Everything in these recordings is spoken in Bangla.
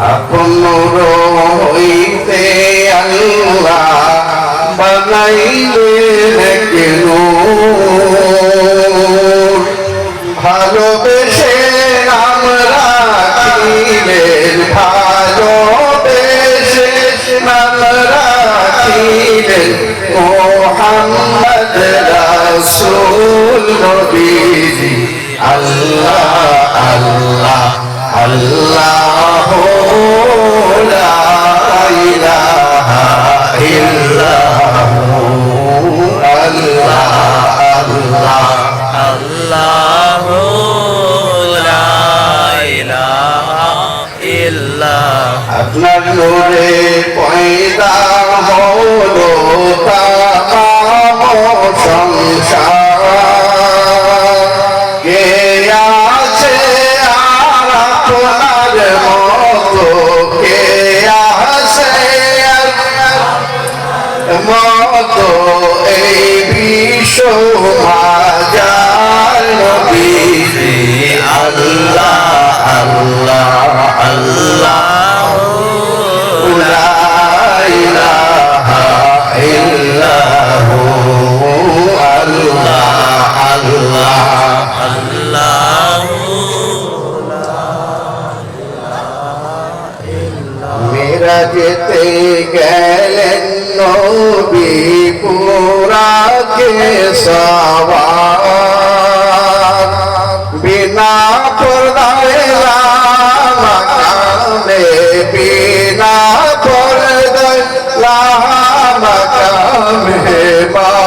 আপন হইতে আল্লাহ। বানাইলেন কেন ভালোবেসে আমরা ছিলেন ভালোবেসে আমরা ছিলেন মোহাম্মদ রাসূল নবীজি। আল্লাহ আল্লাহ আল্লাহ। নূরে পয়দা হলো তামাম সংসার। কে আছে আর আপনার মতো? কে মতো? এই বিশ্ব নবীজি আল্লাহ আল্লাহ আল্লাহ। মেরা যেতে গেলেন নবী পুরাকে সওয়ার বিনা পর্দায় লামাকামে বিনা পর্দায় লামাকামে বাবু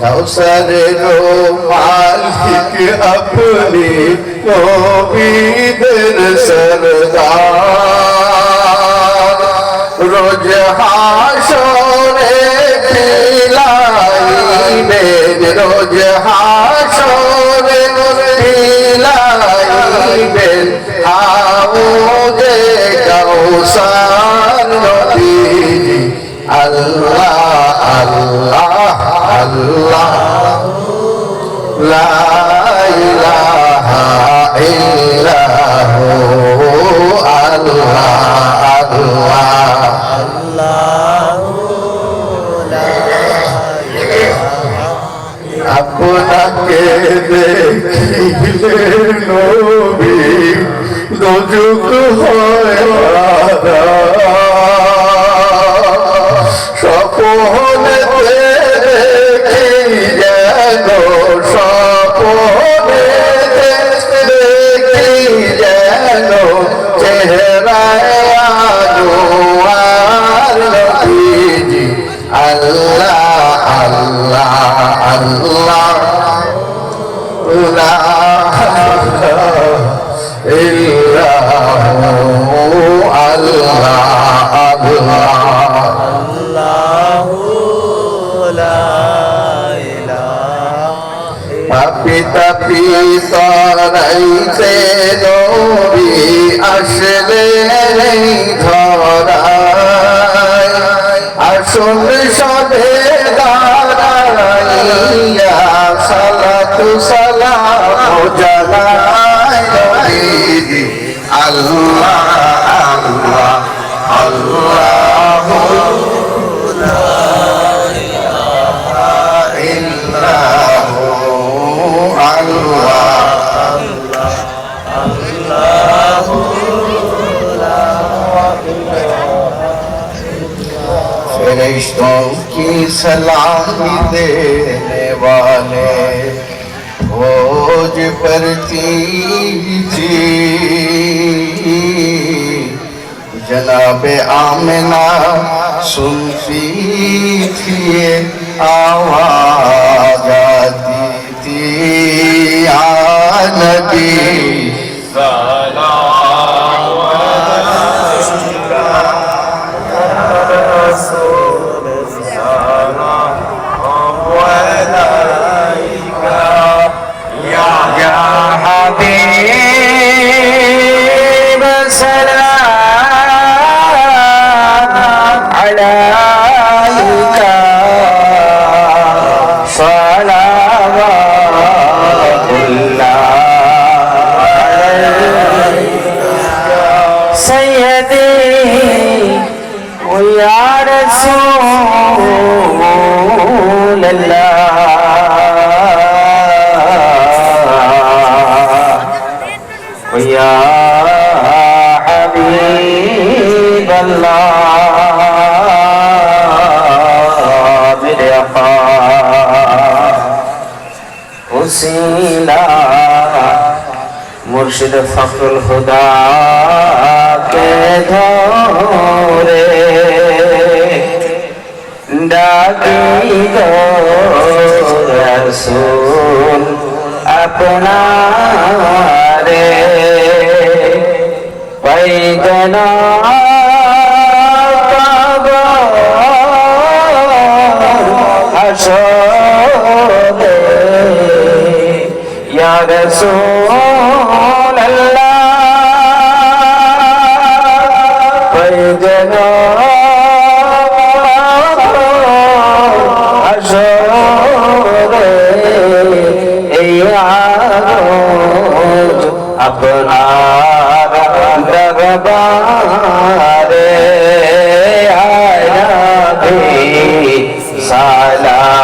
কাউসারের মালিক আপনি কবিদের সরদার। রোজ হাসরে খিলাইবে রোজ হাসরে খিলাইবে আও যে কাউসার আল্লাহ আল্লাহ আল্লাহ লা ইলাহা ইল্লাহু আল্লাহ। আপনাকে দেখিলে নবী দোজুক হয় স্বপনে দেখি যেন সরাইছে নবী আসলে ধরায় আসুন সবে দাঁড়াইয়া সালাতু সালাম জানায় আল্লাহ আল্লাহ আল্লাহ। फरिश्तों की सलामी देने वाले भोज परती थी। जनाब आमना सुनती थी आवाज़ आती थी। आ नबी Salam. يا رسول الله ويا حبيب الله میرے آقا وسیلہ مرشد فخر الخدا کے دھورے ডাকি রসুল আপনারে। পাইগনা আসবে ইয়া রাসূল আল্লাহ পাইগনা সালাম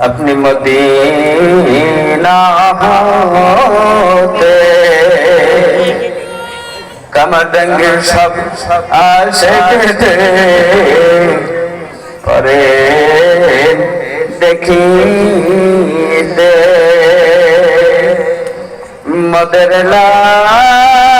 আপনি মদিনা হতে কামারডাঙ্গে সব আসে পরে দেখি দে মদের লাশ